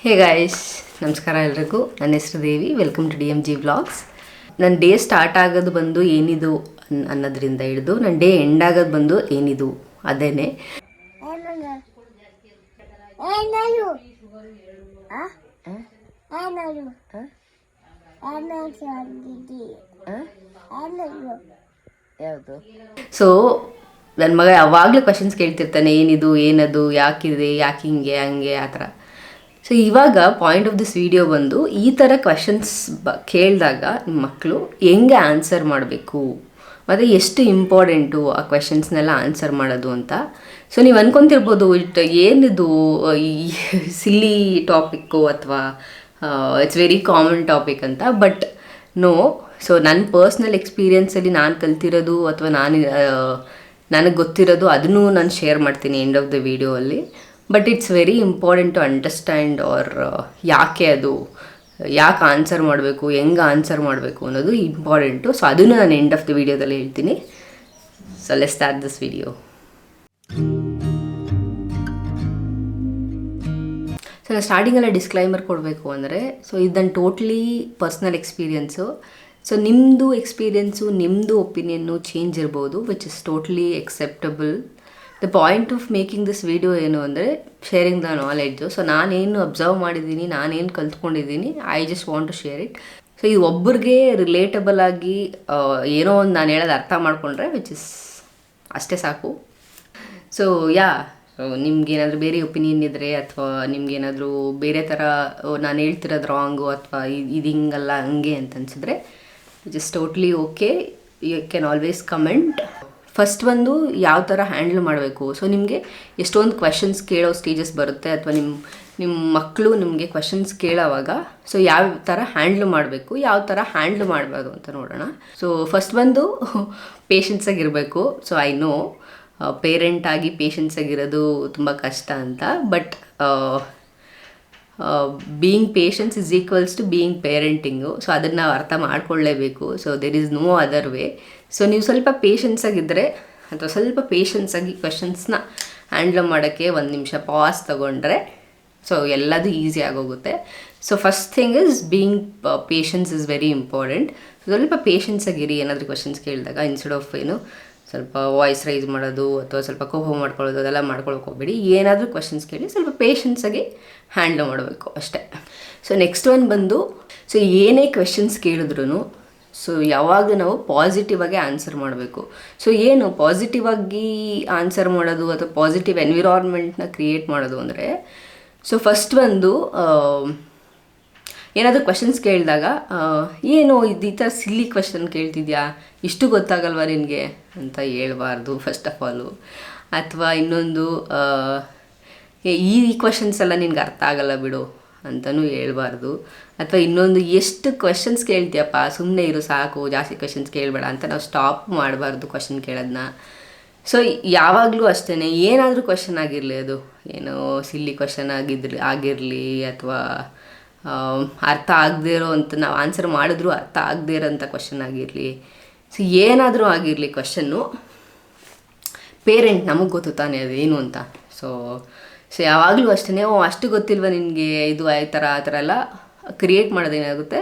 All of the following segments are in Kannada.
ಹೇ ಗಾಯಶ್ ನಮಸ್ಕಾರ ಎಲ್ರಿಗೂ. ನನ್ನ ಹೆಸರು Devi. Welcome to D M G vlogs ನನ್ನ ಡೇ ಸ್ಟಾರ್ಟ್ ಆಗೋದು ಬಂದು ಏನಿದು ಅನ್- ಅನ್ನೋದ್ರಿಂದ ಹಿಡಿದು ನನ್ನ ಡೇ ಎಂಡ್ ಆಗೋದು ಬಂದು ಏನಿದು ಅದೇನೆ. ಯಾವುದು? ಸೊ ನನ್ನ ಮಗ ಯಾವಾಗಲೂ ಕ್ವಶನ್ಸ್ ಕೇಳ್ತಿರ್ತಾನೆ ಏನಿದು ಏನದು ಯಾಕಿದೆ ಯಾಕೆ ಹಿಂಗೆ ಹಂಗೆ ಆ ಥರ. ಸೊ ಇವಾಗ ಪಾಯಿಂಟ್ ಆಫ್ ದಿಸ್ ವಿಡಿಯೋ ಬಂದು ಈ ಥರ ಕ್ವೆಶನ್ಸ್ ಬ, ಕೇಳಿದಾಗ ನಿಮ್ಮ ಮಕ್ಕಳು ಹೆಂಗೆ ಆನ್ಸರ್ ಮಾಡಬೇಕು? ಮತ್ತು ಎಷ್ಟು ಇಂಪಾರ್ಟೆಂಟು ಆ ಕ್ವೆಶನ್ಸ್ನೆಲ್ಲ ಆನ್ಸರ್ ಮಾಡೋದು ಅಂತ? ಸೊ ನೀವು ಅನ್ಕೊಂತಿರ್ಬೋದು, ಇಟ್, ಏನಿದು ಈ ಸಿಲ್ಲಿ ಟಾಪಿಕ್ಕು ಅಥವಾ ಇಟ್ಸ್ ವೆರಿ ಕಾಮನ್ ಟಾಪಿಕ್ ಅಂತ. ಬಟ್ ನೋ ಸೊ ನನ್ನ ಪರ್ಸ್ನಲ್ ಎಕ್ಸ್ಪೀರಿಯನ್ಸಲ್ಲಿ ನಾನು ಕಲ್ತಿರೋದು ಅಥವಾ ನಾನು ನನಗೆ ಗೊತ್ತಿರೋದು ಅದನ್ನು ನಾನು ಶೇರ್ ಮಾಡ್ತೀನಿ ಎಂಡ್ ಆಫ್ ದ ವಿಡಿಯೋ ಅಲ್ಲಿ. But it's very important to understand or ಯಾಕೆ ಅದು, ಯಾಕೆ ಆನ್ಸರ್ ಮಾಡಬೇಕು, ಹೆಂಗೆ ಆನ್ಸರ್ ಮಾಡಬೇಕು ಅನ್ನೋದು ಇಂಪಾರ್ಟೆಂಟು ಸೊ ಅದನ್ನು ನಾನು ಎಂಡ್ ಆಫ್ ದ ವಿಡಿಯೋದಲ್ಲಿ ಹೇಳ್ತೀನಿ. So let's start this video so ನಾನು ಸ್ಟಾರ್ಟಿಂಗಲ್ಲೇ ಡಿಸ್ಕ್ಲೈಮರ್ ಕೊಡಬೇಕು ಅಂದರೆ ಸೊ ಇದನ್ನು ಟೋಟ್ಲಿ ಪರ್ಸ್ನಲ್ ಎಕ್ಸ್ಪೀರಿಯೆನ್ಸು ಸೊ ನಿಮ್ಮದು ಎಕ್ಸ್ಪೀರಿಯೆನ್ಸು ನಿಮ್ಮದು ಒಪಿನಿಯನ್ನು ಚೇಂಜ್ ಇರ್ಬೋದು which is totally acceptable the point of making this video ಏನು ಅಂದರೆ ಶೇರಿಂಗ್ ದ ನಾಲೆಡ್ಜು ಸೊ ನಾನೇನು ಅಬ್ಸರ್ವ್ ಮಾಡಿದ್ದೀನಿ, ನಾನೇನು ಕಲ್ತ್ಕೊಂಡಿದ್ದೀನಿ I just want to share it so ಇದು ಒಬ್ಬರಿಗೆ ರಿಲೇಟಬಲ್ ಆಗಿ ಏನೋ ಒಂದು ನಾನು ಹೇಳೋದು ಅರ್ಥ ಮಾಡಿಕೊಂಡ್ರೆ ವಿಚ್ ಇಸ್ ಅಷ್ಟೇ ಸಾಕು. ಸೊ ಯಾ ನಿಮ್ಗೇನಾದರೂ ಬೇರೆ ಒಪಿನಿಯನ್ ಇದ್ದರೆ ಅಥವಾ ನಿಮ್ಗೇನಾದರೂ ಬೇರೆ ಥರ ನಾನು ಹೇಳ್ತಿರೋದು ರಾಂಗು ಅಥವಾ ಇದು ಹಿಂಗಲ್ಲ, ಹಂಗೆ ಅಂತ ಅನ್ಸಿದ್ರೆ just totally okay you can always comment first ಬಂದು ಯಾವ ಥರ ಹ್ಯಾಂಡಲ್ ಮಾಡಬೇಕು? ಸೊ ನಿಮಗೆ ಎಷ್ಟೊಂದು ಕ್ವೆಶನ್ಸ್ ಕೇಳೋ ಸ್ಟೇಜಸ್ ಬರುತ್ತೆ ಅಥವಾ ನಿಮ್ಮ ನಿಮ್ಮ ಮಕ್ಕಳು ನಿಮಗೆ ಕ್ವೆಶನ್ಸ್ ಕೇಳೋವಾಗ ಸೊ ಯಾವ ಥರ ಹ್ಯಾಂಡ್ಲ್ ಮಾಡಬೇಕು, ಯಾವ ಥರ ಹ್ಯಾಂಡ್ಲ್ ಮಾಡಬಾರ್ದು ಅಂತ ನೋಡೋಣ. ಸೊ ಫಸ್ಟ್ ಬಂದು ಪೇಷನ್ಸಾಗಿರಬೇಕು ಸೊ ಐ ನೋ ಪೇರೆಂಟಾಗಿ ಪೇಷನ್ಸಾಗಿರೋದು ತುಂಬ ಕಷ್ಟ ಅಂತ but being patience is equals to being parenting so ಅದನ್ನು ನಾವು ಅರ್ಥ ಮಾಡ್ಕೊಳ್ಳೇಬೇಕು. So there is no other way so ನೀವು ಸ್ವಲ್ಪ ಪೇಷನ್ಸಾಗಿದ್ದರೆ ಅಥವಾ ಸ್ವಲ್ಪ ಪೇಷನ್ಸಾಗಿ ಕ್ವೆಶನ್ಸ್ನ ಹ್ಯಾಂಡಲ್ ಮಾಡೋಕ್ಕೆ ಒಂದು ನಿಮಿಷ ಪಾಸ್ ತೊಗೊಂಡ್ರೆ ಸೊ ಎಲ್ಲದೂ ಈಸಿ ಆಗೋಗುತ್ತೆ. So first thing is being patience is very important ಸ್ವಲ್ಪ ಪೇಷನ್ಸಾಗಿರಿ ಏನಾದರೂ ಕ್ವಶನ್ಸ್ ಕೇಳಿದಾಗ ಇನ್ಸ್ಟೆಡ್ ಆಫ್ ಏನು ಸ್ವಲ್ಪ ವಾಯ್ಸ್ ರೈಸ್ ಮಾಡೋದು ಅಥವಾ ಸ್ವಲ್ಪ ಕೋಪ ಮಾಡ್ಕೊಳ್ಳೋದು ಅದೆಲ್ಲ ಮಾಡ್ಕೊಳಕ್ಕೆ ಹೋಗ್ಬೇಡಿ. ಏನಾದರೂ ಕ್ವಶನ್ಸ್ ಕೇಳಿ ಸ್ವಲ್ಪ ಪೇಷನ್ಸಾಗಿ ಹ್ಯಾಂಡಲ್ ಮಾಡಬೇಕು ಅಷ್ಟೇ. ಸೊ ನೆಕ್ಸ್ಟ್ ಒನ್ ಬಂದು ಸೊ ಏನೇ ಕ್ವೆಶನ್ಸ್ ಕೇಳಿದ್ರು ಸೊ ಯಾವಾಗ ನಾವು ಪಾಸಿಟಿವ್ ಆಗಿ ಆನ್ಸರ್ ಮಾಡಬೇಕು. ಸೊ ಏನು ಪಾಸಿಟಿವ್ ಆಗಿ ಆನ್ಸರ್ ಮಾಡೋದು ಅಥವಾ ಪಾಸಿಟಿವ್ ಎನ್ವಿರಾನ್ಮೆಂಟ್ನ ಕ್ರಿಯೇಟ್ ಮಾಡೋದು ಅಂದರೆ ಸೊ ಫಸ್ಟ್ ಆ, ಏನಾದರೂ ಕ್ವಶನ್ಸ್ ಕೇಳಿದಾಗ ಏನು ಇದು ಈ ಥರ ಸಿಲ್ಲಿ ಕ್ವಶನ್ ಕೇಳ್ತಿದ್ಯಾ? ಇಷ್ಟು ಗೊತ್ತಾಗಲ್ವಾ ನಿನಗೆ? ಅಂತ ಹೇಳಬಾರ್ದು ಫಸ್ಟ್ ಆಫ್ ಆಲು ಅಥವಾ ಇನ್ನೊಂದು ಈ ಕ್ವಶನ್ಸ್ ಎಲ್ಲ ನಿನಗೆ ಅರ್ಥ ಆಗಲ್ಲ ಬಿಡು ಅಂತಲೂ ಹೇಳಬಾರ್ದು. ಅಥವಾ ಇನ್ನೊಂದು, ಎಷ್ಟು ಕ್ವಶನ್ಸ್ ಕೇಳ್ತೀಯಪ್ಪ? ಸುಮ್ಮನೆ ಇರು, ಸಾಕು, ಜಾಸ್ತಿ ಕ್ವಶನ್ಸ್ ಕೇಳಬೇಡ ಅಂತ ನಾವು ಸ್ಟಾಪ್ ಮಾಡಬಾರ್ದು ಕ್ವಶನ್ ಕೇಳೋದನ್ನ ಸೊ ಯಾವಾಗಲೂ ಅಷ್ಟೇ ಏನಾದರೂ ಕ್ವಶನ್ ಆಗಿರಲಿ ಅದು. ಏನೋ ಸಿಲ್ಲಿ ಕ್ವಶನ್ ಆಗಿದ್ರಿ, ಆಗಿರಲಿ ಅಥವಾ ಅರ್ಥ ಆಗದೇ ಇರೋ ಅಂತ ನಾವು ಆನ್ಸರ್ ಮಾಡಿದ್ರು ಅರ್ಥ ಆಗದೇ ಇರೋಂಥ ಕ್ವಶನ್ ಆಗಿರಲಿ. ಸೊ ಏನಾದರೂ ಆಗಿರಲಿ ಕ್ವಶನ್ನು ಪೇರೆಂಟ್ ನಮಗೆ ಗೊತ್ತು ತಾನೇ ಅದು ಏನು ಅಂತ. ಸೊ ಸೊ ಯಾವಾಗಲೂ ಅಷ್ಟೇ ಓ, ಅಷ್ಟು ಗೊತ್ತಿಲ್ವ ನಿನಗೆ, ಇದು ಆ ಥರ ಆ ಥರ ಎಲ್ಲ ಕ್ರಿಯೇಟ್ ಮಾಡೋದೇನಾಗುತ್ತೆ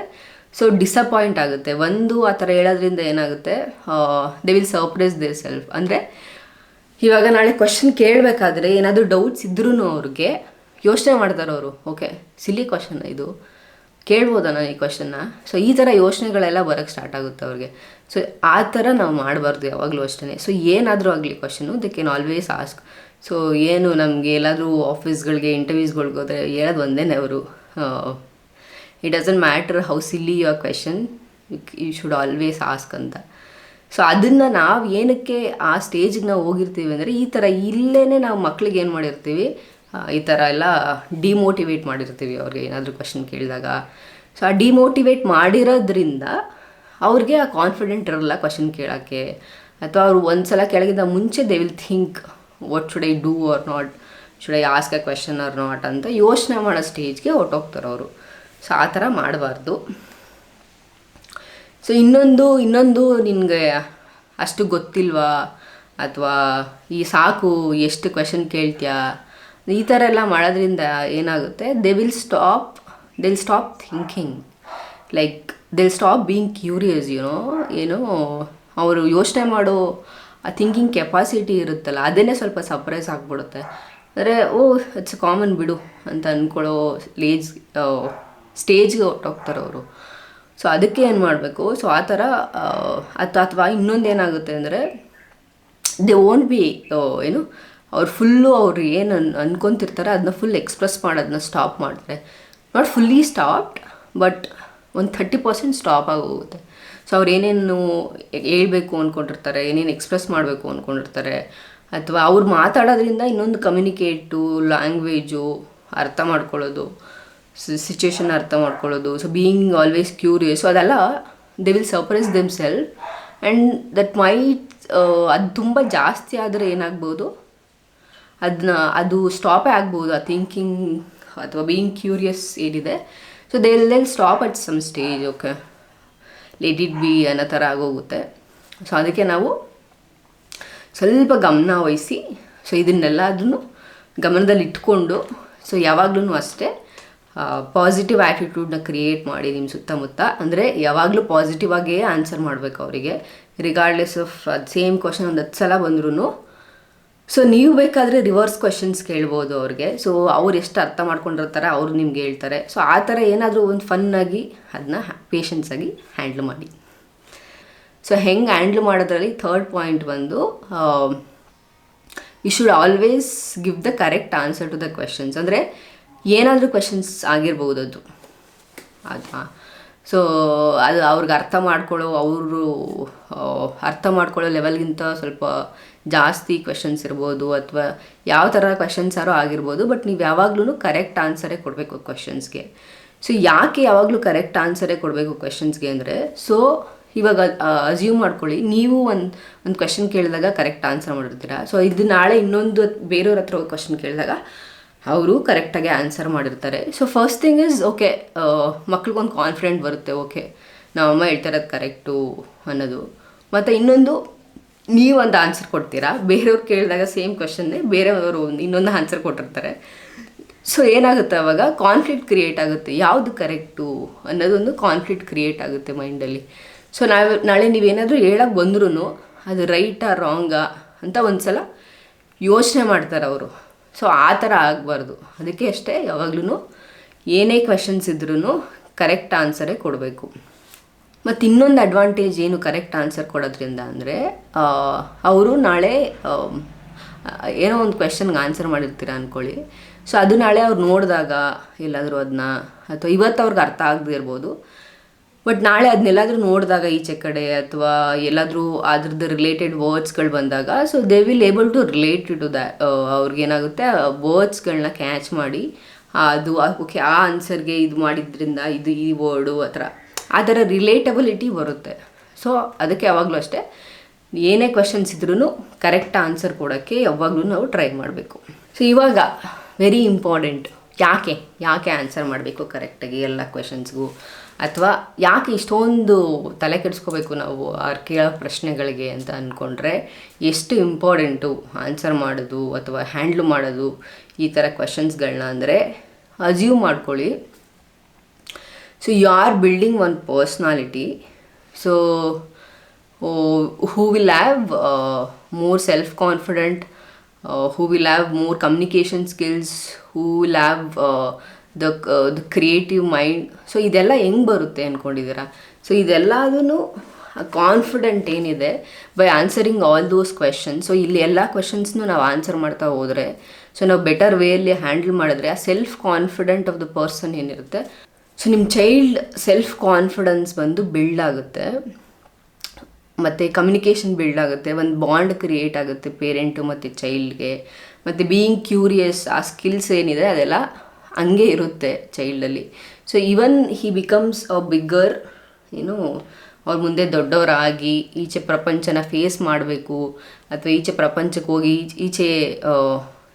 ಸೊ ಡಿಸಪಾಯಿಂಟ್ ಆಗುತ್ತೆ. ಒಂದು ಆ ಥರ ಹೇಳೋದ್ರಿಂದ ಏನಾಗುತ್ತೆ? They will surprise their self ಅಂದರೆ, ಇವಾಗ ನಾಳೆ ಕ್ವಶನ್ ಕೇಳಬೇಕಾದ್ರೆ ಏನಾದರೂ ಡೌಟ್ಸ್ ಇದ್ರೂ ಅವ್ರಿಗೆ ಯೋಚನೆ ಮಾಡ್ತಾರೆ ಅವರು. ಓಕೆ ಸಿಲ್ಲಿ ಕ್ವಶನ್ ಇದು. ಕೇಳ್ಬೋದಾ ನಾನು ಈ ಕ್ವಶನ್ನ ಸೊ ಈ ಥರ ಯೋಚನೆಗಳೆಲ್ಲ ಬರೋಕ್ಕೆ ಸ್ಟಾರ್ಟ್ ಆಗುತ್ತೆ ಅವ್ರಿಗೆ. ಸೊ ಆ ಥರ ನಾವು ಮಾಡಬಾರ್ದು ಯಾವಾಗಲೂ ಅಷ್ಟೇ ಸೊ ಏನಾದರೂ ಆಗಲಿ question they can always ask so ಏನು ನಮಗೆ ಎಲ್ಲಾದರೂ ಆಫೀಸ್ಗಳಿಗೆ ಇಂಟರ್ವ್ಯೂಸ್ಗಳಿಗೆ ಹೋದರೆ ಹೇಳೋದು ಒಂದೇ ಅವರು. It doesn't matter how silly your question you should always ask ಅಂತ. ಸೊ ಅದನ್ನು ನಾವು ಏನಕ್ಕೆ ಆ ಸ್ಟೇಜಿಗೆ ನಾವು ಹೋಗಿರ್ತೀವಿ ಅಂದರೆ, ಈ ಥರ ಇಲ್ಲೇ ನಾವು ಮಕ್ಳಿಗೆ ಏನು ಮಾಡಿರ್ತೀವಿ? ಈ ಥರ ಎಲ್ಲ ಡಿಮೋಟಿವೇಟ್ ಮಾಡಿರ್ತೀವಿ ಅವ್ರಿಗೆ ಏನಾದರೂ ಕ್ವಶನ್ ಕೇಳಿದಾಗ. ಸೊ ಆ ಡಿಮೋಟಿವೇಟ್ ಮಾಡಿರೋದ್ರಿಂದ ಅವ್ರಿಗೆ ಆ ಕಾನ್ಫಿಡೆಂಟ್ ಇರಲ್ಲ ಕ್ವಶನ್ ಕೇಳೋಕ್ಕೆ. ಅಥವಾ ಅವರು ಒಂದು ಸಲ ಕೆಳಗಿಂದ ಮುಂಚೆ they will think what should I do or not should I ask a question or not ಅಂತ ಯೋಚನೆ ಮಾಡೋ ಸ್ಟೇಜ್ಗೆ ಹೊರ್ಟೋಗ್ತಾರೆ ಅವರು. ಸೊ ಆ ಥರ ಮಾಡಬಾರ್ದು. ಸೊ ಇನ್ನೊಂದು ಇನ್ನೊಂದು ನಿನಗೆ ಅಷ್ಟು ಗೊತ್ತಿಲ್ವಾ? ಅಥವಾ ಈ ಸಾಕು ಎಷ್ಟು ಕ್ವೆಶನ್ ಕೇಳ್ತೀಯಾ? ಈ ಥರ ಎಲ್ಲ ಮಾಡೋದ್ರಿಂದ ಏನಾಗುತ್ತೆ? They will stop they will stop thinking like they stop being curious you know ಏನು ಅವರು ಯೋಚನೆ ಮಾಡೋ ಆ ಥಿಂಕಿಂಗ್ ಕೆಪಾಸಿಟಿ ಇರುತ್ತಲ್ಲ, ಅದನ್ನೇ ಸ್ವಲ್ಪ ಸರ್ಪ್ರೈಸ್ ಆಗಿಬಿಡುತ್ತೆ. ಅಂದರೆ, ಓ ಇಟ್ಸ್ ಕಾಮನ್ ಬಿಡು ಅಂತ ಅಂದ್ಕೊಳ್ಳೋ ಲೇಜ್ ಸ್ಟೇಜ್ಗೆ ಹೊಟ್ಟೋಗ್ತಾರೆ ಅವರು. ಸೊ ಅದಕ್ಕೆ ಏನು ಮಾಡಬೇಕು? ಸೊ ಆ ಥರ ಅಥವಾ ಇನ್ನೊಂದು ಏನಾಗುತ್ತೆ ಅಂದರೆ ದೇ ಓಂಟ್ ಬಿ ಏನು ಅವ್ರು ಫುಲ್ಲು ಅವ್ರು ಏನು ಅನ್, ಅನ್ಕೊತಿರ್ತಾರೆ ಅದನ್ನ ಫುಲ್ ಎಕ್ಸ್ಪ್ರೆಸ್ ಮಾಡೋದನ್ನ ಸ್ಟಾಪ್ ಮಾಡ್ತಾರೆ. ನಾಟ್ ಫುಲ್ಲಿ ಸ್ಟಾಪ್ಡ್ ಬಟ್ ಒಂದು ಥರ್ಟಿ ಪರ್ಸೆಂಟ್ ಸ್ಟಾಪ್ ಆಗೋಗುತ್ತೆ. ಸೊ ಅವ್ರು ಏನೇನು ಹೇಳ್ಬೇಕು ಅಂದ್ಕೊಂಡಿರ್ತಾರೆ ಏನೇನು ಎಕ್ಸ್ಪ್ರೆಸ್ ಮಾಡಬೇಕು ಅಂದ್ಕೊಂಡಿರ್ತಾರೆ ಅಥವಾ ಅವ್ರು ಮಾತಾಡೋದ್ರಿಂದ ಇನ್ನೊಂದು ಕಮ್ಯುನಿಕೇಟು ಲ್ಯಾಂಗ್ವೇಜು ಅರ್ಥ ಮಾಡ್ಕೊಳ್ಳೋದು ಸಿಚುವೇಶನ್ ಅರ್ಥ ಮಾಡ್ಕೊಳ್ಳೋದು so being always curious so ಅದೆಲ್ಲ they will surprise them self and that might ಅದು ತುಂಬ ಜಾಸ್ತಿ ಆದರೆ ಏನಾಗ್ಬೋದು? ಅದನ್ನ ಅದು ಸ್ಟಾಪೇ ಆಗ್ಬೋದು, ಆ ಥಿಂಕಿಂಗ್ ಅಥವಾ ಬೀಯಿಂಗ್ ಕ್ಯೂರಿಯಸ್ ಏನಿದೆ. So they they'll stop at some stage okay let it be ಅನ್ನೋ ಥರ ಆಗೋಗುತ್ತೆ. ಸೊ ಅದಕ್ಕೆ ನಾವು ಸ್ವಲ್ಪ ಗಮನ ವಹಿಸಿ ಸೊ ಇದನ್ನೆಲ್ಲದನ್ನು ಗಮನದಲ್ಲಿ ಇಟ್ಕೊಂಡು ಸೊ ಯಾವಾಗಲೂ ಅಷ್ಟೇ ಪಾಸಿಟಿವ್ ಆ್ಯಟಿಟ್ಯೂಡ್ನ ಕ್ರಿಯೇಟ್ ಮಾಡಿ ನಿಮ್ಮ ಸುತ್ತಮುತ್ತ. ಅಂದರೆ ಯಾವಾಗಲೂ ಪಾಸಿಟಿವ್ ಆಗಿಯೇ ಆನ್ಸರ್ ಮಾಡಬೇಕು ಅವರಿಗೆ. ರಿಗಾರ್ಡ್ಲೆಸ್ ಆಫ್ ಅದು ಸೇಮ್ ಕ್ವಶನ್ ಒಂದು ಹತ್ತು ಸಲ ಬಂದ್ರೂ ಸೊ ನೀವು ಬೇಕಾದರೆ ರಿವರ್ಸ್ ಕ್ವೆಶನ್ಸ್ ಕೇಳ್ಬೋದು ಅವ್ರಿಗೆ. ಸೊ ಅವ್ರು ಎಷ್ಟು ಅರ್ಥ ಮಾಡ್ಕೊಂಡಿರ್ತಾರೆ ಅವ್ರು ನಿಮ್ಗೆ ಹೇಳ್ತಾರೆ. ಸೊ ಆ ಥರ ಏನಾದರೂ ಒಂದು ಫನ್ನಾಗಿ ಅದನ್ನ ಪೇಷನ್ಸಾಗಿ ಹ್ಯಾಂಡ್ಲ್ ಮಾಡಿ. ಸೊ ಹೆಂಗೆ ಹ್ಯಾಂಡ್ಲ್ ಮಾಡೋದ್ರಲ್ಲಿ ಥರ್ಡ್ ಪಾಯಿಂಟ್ ಬಂದು you should always give the correct answer to the questions ಅಂದರೆ ಏನಾದರೂ ಕ್ವೆಶನ್ಸ್ ಆಗಿರ್ಬೋದು ಅದು. ಅದು ಸೊ ಅದು ಅವ್ರಿಗೆ ಅರ್ಥ ಮಾಡ್ಕೊಳ್ಳೋ, ಅವರು ಅರ್ಥ ಮಾಡ್ಕೊಳ್ಳೋ ಲೆವೆಲ್ಗಿಂತ ಸ್ವಲ್ಪ ಜಾಸ್ತಿ ಕ್ವೆಶನ್ಸ್ ಇರ್ಬೋದು ಅಥವಾ ಯಾವ ಥರ ಕ್ವೆಶನ್ಸ್ ಯಾರೋ ಆಗಿರ್ಬೋದು ಬಟ್ ನೀವು ಯಾವಾಗಲೂ ಕರೆಕ್ಟ್ ಆನ್ಸರೇ ಕೊಡಬೇಕು ಕ್ವೆಶನ್ಸ್ಗೆ ಸೊ ಯಾಕೆ ಯಾವಾಗಲೂ ಕರೆಕ್ಟ್ ಆನ್ಸರೇ ಕೊಡಬೇಕು ಕ್ವೆಶನ್ಸ್ಗೆ ಅಂದರೆ ಸೊ ಇವಾಗ ಅಸ್ಯೂಮ್ ಮಾಡ್ಕೊಳ್ಳಿ, ನೀವು ಒಂದು ಒಂದು ಕ್ವೆಶನ್ ಕೇಳಿದಾಗ ಕರೆಕ್ಟ್ ಆನ್ಸರ್ ಮಾಡಿರ್ತೀರಾ? ಸೊ ಇದು ನಾಳೆ ಇನ್ನೊಂದು ಬೇರೆಯವ್ರ ಹತ್ರ ಕ್ವೆಶನ್ ಕೇಳಿದಾಗ ಅವರು ಕರೆಕ್ಟಾಗಿ ಆನ್ಸರ್ ಮಾಡಿರ್ತಾರೆ. So first thing is okay ಮಕ್ಳಿಗೊಂದು confident ಬರುತ್ತೆ ಓಕೆ ನಮ್ಮಮ್ಮ ಹೇಳ್ತಾ ಇರೋದು ಕರೆಕ್ಟು ಅನ್ನೋದು. ಮತ್ತು ಇನ್ನೊಂದು ನೀವು ಒಂದು ಆನ್ಸರ್ ಕೊಡ್ತೀರಾ? ಬೇರೆಯವ್ರು ಕೇಳಿದಾಗ ಸೇಮ್ ಕ್ವಶನ್ನೇ ಬೇರೆಯವರು ಇನ್ನೊಂದು ಆನ್ಸರ್ ಕೊಟ್ಟಿರ್ತಾರೆ. ಸೊ ಏನಾಗುತ್ತೆ ಅವಾಗ? ಕಾನ್ಫ್ಲಿಕ್ಟ್ ಕ್ರಿಯೇಟ್ ಆಗುತ್ತೆ. ಯಾವುದು ಕರೆಕ್ಟು ಅನ್ನೋದೊಂದು ಕಾನ್ಫ್ಲಿಕ್ಟ್ ಕ್ರಿಯೇಟ್ ಆಗುತ್ತೆ ಮೈಂಡಲ್ಲಿ ಸೊ ನಾವು, ನಾಳೆ ನೀವೇನಾದರೂ ಹೇಳಕ್ಕೆ ಬಂದ್ರೂ ಅದು ರೈಟಾ ರಾಂಗಾ ಅಂತ ಒಂದು ಸಲ ಯೋಚನೆ ಮಾಡ್ತಾರೆ ಅವರು. ಸೊ ಆ ಥರ ಆಗಬಾರ್ದು. ಅದಕ್ಕೆ ಅಷ್ಟೇ ಯಾವಾಗ್ಲೂ ಏನೇ ಕ್ವೆಶನ್ಸ್ ಇದ್ರೂ ಕರೆಕ್ಟ್ ಆನ್ಸರೇ ಕೊಡಬೇಕು. ಮತ್ತು ಇನ್ನೊಂದು ಅಡ್ವಾಂಟೇಜ್ ಏನು ಕರೆಕ್ಟ್ ಆನ್ಸರ್ ಕೊಡೋದ್ರಿಂದ ಅಂದರೆ ಅವರು ನಾಳೆ ಏನೋ ಒಂದು ಕ್ವೆಶನ್ಗೆ ಆನ್ಸರ್ ಮಾಡಿರ್ತೀರ ಅಂದ್ಕೊಳ್ಳಿ ಸೊ ಅದು ನಾಳೆ ಅವ್ರು ನೋಡಿದಾಗ ಎಲ್ಲಾದರೂ ಅದನ್ನ ಅಥವಾ ಇವತ್ತು ಅವ್ರಿಗೆ ಅರ್ಥ ಆಗದೇ ಇರ್ಬೋದು. ಬಟ್ ನಾಳೆ ಅದನ್ನೆಲ್ಲಾದರೂ ನೋಡಿದಾಗ ಈಚೆ ಕಡೆ ಅಥವಾ ಎಲ್ಲಾದರೂ ಅದ್ರದ್ದು ರಿಲೇಟೆಡ್ ವರ್ಡ್ಸ್ಗಳು ಬಂದಾಗ so they will able to relate to the ಅವ್ರಿಗೇನಾಗುತ್ತೆ ವರ್ಡ್ಸ್ಗಳನ್ನ ಕ್ಯಾಚ್ ಮಾಡಿ ಅದು ಓಕೆ ಆ ಆನ್ಸರ್ಗೆ ಇದು ಮಾಡಿದ್ರಿಂದ ಇದು ಈ ವರ್ಡು ಆ ಥರ. ಆ ಥರ ರಿಲೇಟಬಿಲಿಟಿ ಬರುತ್ತೆ. ಸೊ ಅದಕ್ಕೆ ಯಾವಾಗಲೂ ಅಷ್ಟೇ, ಏನೇ ಕ್ವೆಶನ್ಸ್ ಇದ್ರೂ ಕರೆಕ್ಟ್ ಆನ್ಸರ್ ಕೊಡೋಕ್ಕೆ ಯಾವಾಗಲೂ ನಾವು ಟ್ರೈ ಮಾಡಬೇಕು. ಸೊ ಇವಾಗ ವೆರಿ ಇಂಪಾರ್ಟೆಂಟ್ ಯಾಕೆ ಯಾಕೆ ಆನ್ಸರ್ ಮಾಡಬೇಕು ಕರೆಕ್ಟಾಗಿ ಎಲ್ಲ ಕ್ವೆಶನ್ಸ್ಗೂ ಅಥವಾ ಯಾಕೆ ಇಷ್ಟೊಂದು ತಲೆ ಕೆಡಿಸ್ಕೋಬೇಕು ನಾವು ಅವ್ರು ಕೇಳೋ ಪ್ರಶ್ನೆಗಳಿಗೆ ಅಂತ ಅಂದ್ಕೊಂಡ್ರೆ ಎಷ್ಟು ಇಂಪಾರ್ಟೆಂಟು ಆನ್ಸರ್ ಮಾಡೋದು ಅಥವಾ ಹ್ಯಾಂಡ್ಲ್ ಮಾಡೋದು ಈ ಥರ ಕ್ವೆಶನ್ಸ್ಗಳನ್ನ ಅಂದರೆ ಅಸ್ಯೂಮ್ ಮಾಡ್ಕೊಳ್ಳಿ. So you are building one personality so who will have more self confident who will have more communication skills who will have the the creative mind so ಇದೆಲ್ಲ ಹೆಂಗೆ ಬರುತ್ತೆ ಅಂದ್ಕೊಂಡಿದ್ದೀರಾ ಸೊ ಇದೆಲ್ಲದೂ ಕಾನ್ಫಿಡೆಂಟ್ ಏನಿದೆ by answering all those questions so ಇಲ್ಲಿ ಎಲ್ಲ ಕ್ವೆಶನ್ಸ್ನು ನಾವು ಆನ್ಸರ್ ಮಾಡ್ತಾ ಹೋದರೆ ಸೊ ನಾವು ಬೆಟರ್ ವೇಯಲ್ಲಿ ಹ್ಯಾಂಡಲ್ ಮಾಡಿದ್ರೆ ಆ self confident of the person ಏನಿರುತ್ತೆ ಸೊ ನಿಮ್ಮ ಚೈಲ್ಡ್ ಸೆಲ್ಫ್ ಕಾನ್ಫಿಡೆನ್ಸ್ ಬಂದು ಬಿಲ್ಡ್ ಆಗುತ್ತೆ. ಮತ್ತು ಕಮ್ಯುನಿಕೇಷನ್ ಬಿಲ್ಡ್ ಆಗುತ್ತೆ. ಒಂದು ಬಾಂಡ್ ಕ್ರಿಯೇಟ್ ಆಗುತ್ತೆ ಪೇರೆಂಟು ಮತ್ತು ಚೈಲ್ಡ್ಗೆ ಮತ್ತು ಬೀಯಿಂಗ್ ಕ್ಯೂರಿಯಸ್ ಆ ಸ್ಕಿಲ್ಸ್ ಏನಿದೆ ಅದೆಲ್ಲ ಹಂಗೆ ಇರುತ್ತೆ ಚೈಲ್ಡಲ್ಲಿ so even he becomes a bigger ಏನು ಅವ್ರ ಮುಂದೆ ದೊಡ್ಡವರಾಗಿ, ಈಚೆ ಪ್ರಪಂಚನ ಫೇಸ್ ಮಾಡಬೇಕು, ಅಥವಾ ಈಚೆ ಪ್ರಪಂಚಕ್ಕೆ ಹೋಗಿ, ಈಚೆ-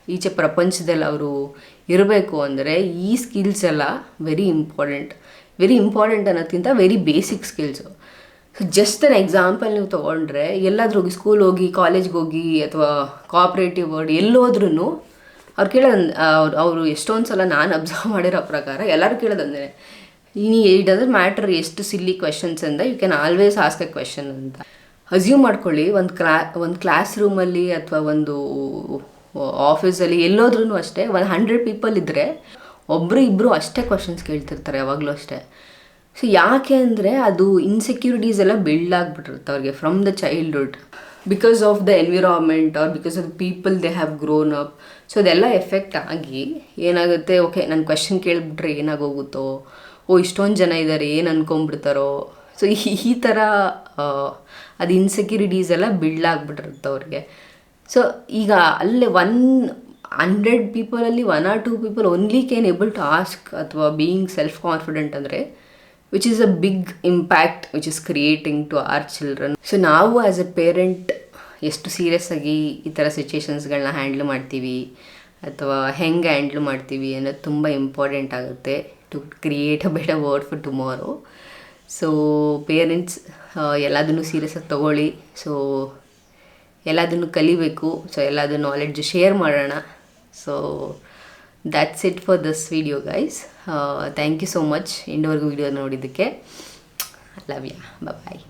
ಈಚೆ ಪ್ರಪಂಚದಲ್ಲಿ ಅವರು ಇರಬೇಕು ಅಂದರೆ ಈ ಸ್ಕಿಲ್ಸ್ ಎಲ್ಲ ವೆರಿ ಇಂಪಾರ್ಟೆಂಟ್ ವೆರಿ ಇಂಪಾರ್ಟೆಂಟ್ ಅನ್ನೋದಕ್ಕಿಂತ very basic skills just an example ನೀವು ತೊಗೊಂಡ್ರೆ ಎಲ್ಲಾದ್ರೂ ಹೋಗಿ ಸ್ಕೂಲ್ ಹೋಗಿ ಕಾಲೇಜ್ಗೆ ಹೋಗಿ ಅಥವಾ ಕೋಆಪ್ರೇಟಿವ್ ವರ್ಡ್ ಎಲ್ಲೋದ್ರೂ ಅವ್ರು ಕೇಳೋದು ಅವ್ರು, ಅವರು ಎಷ್ಟೊಂದು ಸಲ ನಾನು ಅಬ್ಸರ್ವ್ ಮಾಡಿರೋ ಪ್ರಕಾರ ಎಲ್ಲರೂ ಕೇಳೋದಂದರೆ, ನೀ ಇಟ್ ಡಸಂಟ್ ಮ್ಯಾಟರ್ ಎಷ್ಟು ಸಿಲ್ಲಿ ಕ್ವೆಶನ್ಸ್ ಅಂದ you can always ask a question ಅಂತ. ಅಸ್ಯೂಮ್ ಮಾಡ್ಕೊಳ್ಳಿ, ಒಂದು ಕ್ಲಾ ಒಂದು ಕ್ಲಾಸ್ ರೂಮಲ್ಲಿ ಅಥವಾ ಒಂದು ಆಫೀಸಲ್ಲಿ ಎಲ್ಲೋದ್ರೂ ಅಷ್ಟೇ, ಒಂದು ಹಂಡ್ರೆಡ್ ಪೀಪಲ್ ಇದ್ದರೆ ಒಬ್ಬರು ಇಬ್ಬರು ಅಷ್ಟೇ ಕ್ವಶನ್ಸ್ ಕೇಳ್ತಿರ್ತಾರೆ ಯಾವಾಗಲೂ ಅಷ್ಟೇ. ಸೊ ಯಾಕೆ ಅಂದರೆ ಅದು ಇನ್ಸೆಕ್ಯೂರಿಟೀಸ್ ಎಲ್ಲ ಬಿಲ್ಡ್ ಆಗಿಬಿಟ್ಟಿರುತ್ತೆ ಅವ್ರಿಗೆ from the childhood because of the environment or because of the people they have grown up so ಅದೆಲ್ಲ ಎಫೆಕ್ಟ್ ಆಗಿ ಏನಾಗುತ್ತೆ ಓಕೆ ನಾನು ಕ್ವಶನ್ ಕೇಳಿಬಿಟ್ರೆ ಏನಾಗೋಗುತ್ತೋ? ಓ, ಇಷ್ಟೊಂದು ಜನ ಇದ್ದಾರೆ ಏನು ಅನ್ಕೊಂಬಿಡ್ತಾರೋ ಸೊ ಈ ಥರ ಅದು ಇನ್ಸೆಕ್ಯೂರಿಟೀಸ್ ಎಲ್ಲ ಬಿಲ್ಡ್ ಆಗಿಬಿಟ್ಟಿರುತ್ತೆ ಅವ್ರಿಗೆ. ಸೊ ಈಗ ಅಲ್ಲೇ one hundred ಪೀಪಲಲ್ಲಿ one or two people only can able to ask ಅಥವಾ ಬೀಯಿಂಗ್ ಸೆಲ್ಫ್ ಕಾನ್ಫಿಡೆಂಟ್ ಅಂದರೆ which is a big impact which is creating to our children so ನಾವು ಆ್ಯಸ್ ಎ ಪೇರೆಂಟ್ ಎಷ್ಟು ಸೀರಿಯಸ್ ಆಗಿ ಈ ಥರ ಸಿಚುವೇಶನ್ಸ್ಗಳನ್ನ ಹ್ಯಾಂಡ್ಲ್ ಮಾಡ್ತೀವಿ, ಅಥವಾ ಹೆಂಗೆ ಹ್ಯಾಂಡ್ಲ್ ಮಾಡ್ತೀವಿ ಅನ್ನೋದು ತುಂಬ ಇಂಪಾರ್ಟೆಂಟ್ ಆಗುತ್ತೆ to create a better world for tomorrow so parents ಎಲ್ಲದನ್ನು ಸೀರಿಯಸ್ ಆಗಿ ತೊಗೊಳ್ಳಿ. ಸೊ ಎಲ್ಲದನ್ನು ಕಲಿಬೇಕು. ಸೊ ಎಲ್ಲದನ್ನು ನಾಲೆಡ್ಜ್ ಶೇರ್ ಮಾಡೋಣ. So that's it for this video guys thank you so much ಇಂಡೋರ್ಗು video ನೋಡಿದ್ದಕ್ಕೆ. Love ya bye